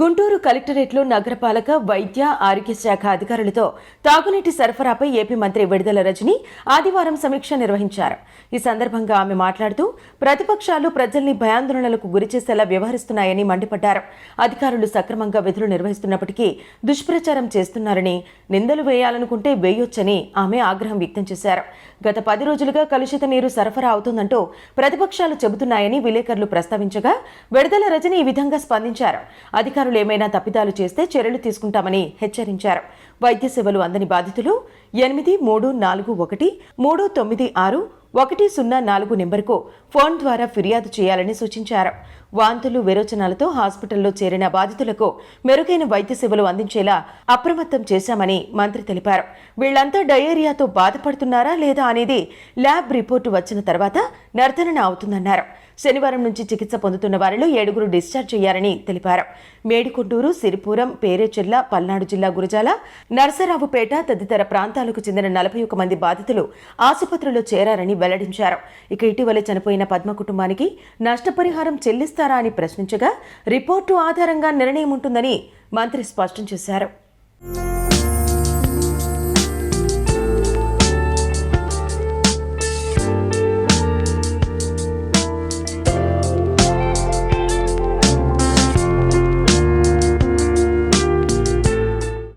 గుంటూరు కలెక్టరేట్లో నగరపాలక వైద్య ఆరోగ్య శాఖ అధికారులతో తాగునీటి సరఫరాపై ఏపీ మంత్రి విడుదల రజని ఆదివారం సమీక్ష నిర్వహించారు. ఈ సందర్భంగా ఆమె మాట్లాడుతూ ప్రతిపక్షాలు ప్రజల్ని భయాందోళనలకు గురిచేసేలా వ్యవహరిస్తున్నాయని మండిపడ్డారు. అధికారులు సక్రమంగా విధులు నిర్వహిస్తున్నప్పటికీ దుష్ప్రచారం చేస్తున్నారని నిందలు వేయాలనుకుంటే వేయొచ్చని ఆమె ఆగ్రహం వ్యక్తం చేశారు. గత పది రోజులుగా కలుషిత నీరు సరఫరా అవుతుందంటూ ప్రతిపక్షాలు చెబుతున్నాయని విలేకరులు ప్రస్తావించగా విడుదల రజని ఈ విధంగా స్పందించారు. అధికారులు ఏమైనా తప్పిదాలు చేస్తే చర్యలు తీసుకుంటామని హెచ్చరించారు. వైద్య సేవలు అందని బాధితులు ఎనిమిది మూడు నాలుగు ఒకటి మూడు తొమ్మిది ఆరు ఒకటి సున్నా నాలుగు నెంబర్కు ఫోన్ ద్వారా ఫిర్యాదు చేయాలని సూచించారు. వాంతులు విరోచనాలతో హాస్పిటల్లో చేరిన బాధితులకు మెరుగైన వైద్య సేవలు అందించేలా అప్రమత్తం చేశామని మంత్రి తెలిపారు. వీళ్ళంతా డయేరియాతో బాధపడుతున్నారా లేదా అనేది ల్యాబ్ రిపోర్టు వచ్చిన తర్వాత నిర్ధారణ అవుతుందన్నారు. శనివారం నుంచి చికిత్స పొందుతున్న వారిలో ఏడుగురు డిశ్చార్జ్ చేయాలని తెలిపారు. మేడికొండూరు సిరిపురం పేరేచెర్ల పల్నాడు జిల్లా గురజాల నరసరావుపేట తదితర ప్రాంతాలకు చెందిన నలభై ఒక మంది బాధితులు ఆసుపత్రిలో చేరారని వెల్లడించారు. ఇక ఇటీవలే చనిపోయిన పద్మ కుటుంబానికి నష్టపరిహారం చెల్లిస్తారా అని ప్రశ్నించగా రిపోర్టు ఆధారంగా నిర్ణయం ఉంటుందని మంత్రి స్పష్టం చేశారు.